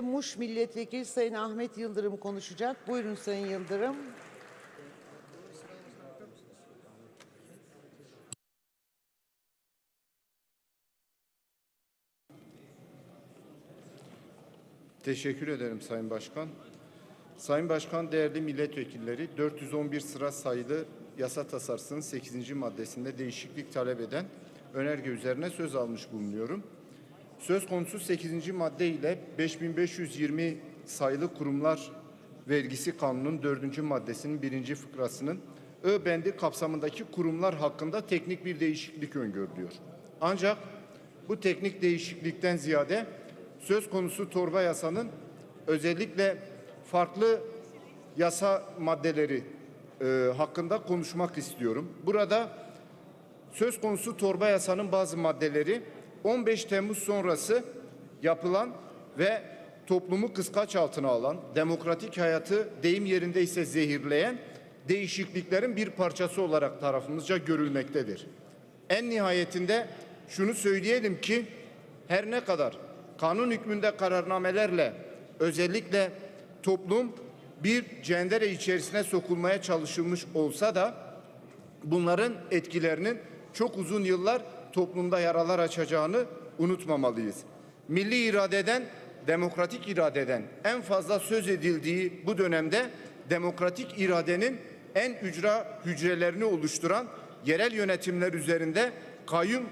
Muş Milletvekili Sayın Ahmet Yıldırım konuşacak. Buyurun Sayın Yıldırım. Teşekkür ederim Sayın Başkan. Sayın Başkan, değerli milletvekilleri, 411 sıra sayılı yasa tasarısının 8. maddesinde değişiklik talep eden önerge üzerine söz almış bulunuyorum. Söz konusu 8. madde ile 5520 sayılı kurumlar vergisi kanunun 4. maddesinin 1. fıkrasının Ö bendi kapsamındaki kurumlar hakkında teknik bir değişiklik öngörülüyor. Ancak bu teknik değişiklikten ziyade söz konusu torba yasanın özellikle farklı yasa maddeleri e, hakkında konuşmak istiyorum. Burada söz konusu torba yasanın bazı maddeleri 15 Temmuz sonrası yapılan ve toplumu kıskaç altına alan, demokratik hayatı deyim yerinde ise zehirleyen değişikliklerin bir parçası olarak tarafımızca görülmektedir. En nihayetinde şunu söyleyelim ki her ne kadar kanun hükmünde kararnamelerle özellikle toplum bir cendere içerisine sokulmaya çalışılmış olsa da bunların etkilerinin çok uzun yıllar toplumda yaralar açacağını unutmamalıyız. Milli iradeden, demokratik iradeden en fazla söz edildiği bu dönemde demokratik iradenin en ücra hücrelerini oluşturan yerel yönetimler üzerinde kayyum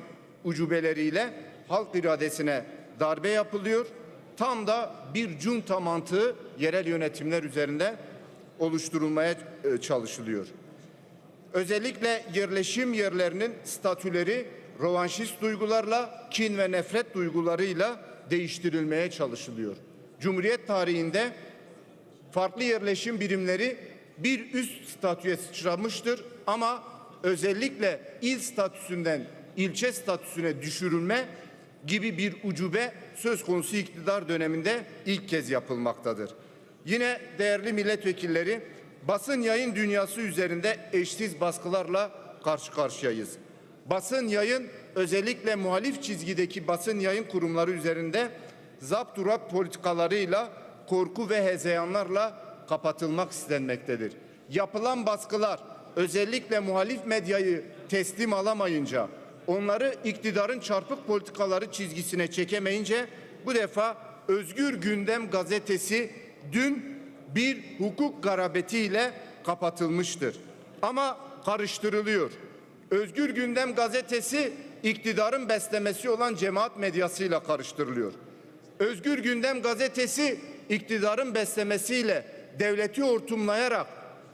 ucubeleriyle halk iradesine darbe yapılıyor. Tam da bir junta mantığı yerel yönetimler üzerinde oluşturulmaya e, çalışılıyor. Özellikle yerleşim yerlerinin statüleri rovanşist duygularla, kin ve nefret duygularıyla değiştirilmeye çalışılıyor. Cumhuriyet tarihinde farklı yerleşim birimleri bir üst statüye sıçramıştır ama özellikle il statüsünden ilçe statüsüne düşürülme gibi bir ucube söz konusu iktidar döneminde ilk kez yapılmaktadır. Yine değerli milletvekilleri basın yayın dünyası üzerinde eşsiz baskılarla karşı karşıyayız. Basın yayın özellikle muhalif çizgideki basın yayın kurumları üzerinde zapturat politikalarıyla korku ve hezeyanlarla kapatılmak istenmektedir. Yapılan baskılar özellikle muhalif medyayı teslim alamayınca onları iktidarın çarpık politikaları çizgisine çekemeyince bu defa Özgür Gündem gazetesi dün bir hukuk garabetiyle kapatılmıştır. Ama karıştırılıyor. Özgür Gündem gazetesi iktidarın beslemesi olan cemaat medyasıyla karıştırılıyor. Özgür Gündem gazetesi iktidarın beslemesiyle devleti hortumlayarak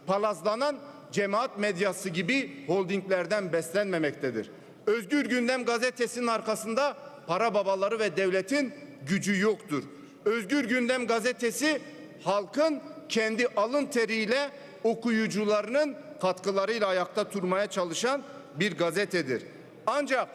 palazlanan cemaat medyası gibi holdinglerden beslenmemektedir. Özgür Gündem gazetesinin arkasında para babaları ve devletin gücü yoktur. Özgür Gündem gazetesi halkın kendi alın teriyle okuyucularının katkılarıyla ayakta durmaya çalışan bir gazetedir. Ancak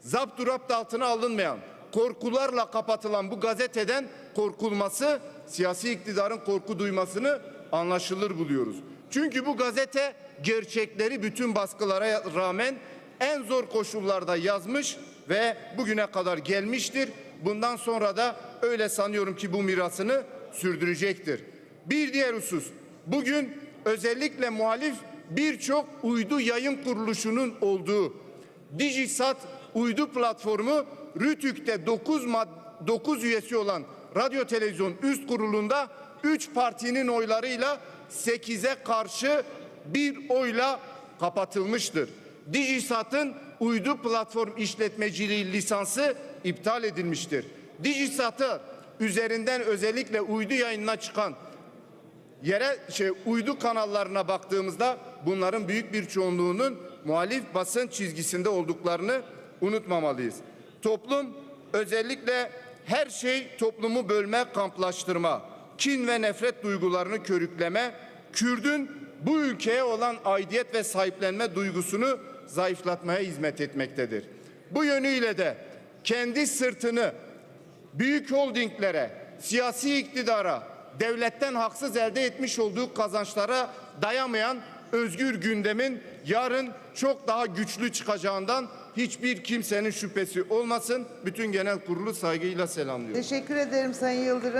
zapturapt altına alınmayan, korkularla kapatılan bu gazeteden korkulması siyasi iktidarın korku duymasını anlaşılır buluyoruz. Çünkü bu gazete gerçekleri bütün baskılara rağmen en zor koşullarda yazmış ve bugüne kadar gelmiştir. Bundan sonra da öyle sanıyorum ki bu mirasını sürdürecektir. Bir diğer husus bugün özellikle muhalif birçok uydu yayın kuruluşunun olduğu Dijisat uydu platformu Rütük'te 9 mad 9 üyesi olan radyo televizyon üst kurulunda 3 partinin oylarıyla 8'e karşı bir oyla kapatılmıştır. Dijisat'ın uydu platform işletmeciliği lisansı iptal edilmiştir. Dijisat'ı üzerinden özellikle uydu yayınına çıkan yere şey uydu kanallarına baktığımızda bunların büyük bir çoğunluğunun muhalif basın çizgisinde olduklarını unutmamalıyız. Toplum özellikle her şey toplumu bölme, kamplaştırma, kin ve nefret duygularını körükleme, Kürdün bu ülkeye olan aidiyet ve sahiplenme duygusunu zayıflatmaya hizmet etmektedir. Bu yönüyle de kendi sırtını büyük holdinglere, siyasi iktidara, devletten haksız elde etmiş olduğu kazançlara dayamayan özgür gündemin yarın çok daha güçlü çıkacağından hiçbir kimsenin şüphesi olmasın. Bütün genel kurulu saygıyla selamlıyorum. Teşekkür ederim Sayın Yıldırım.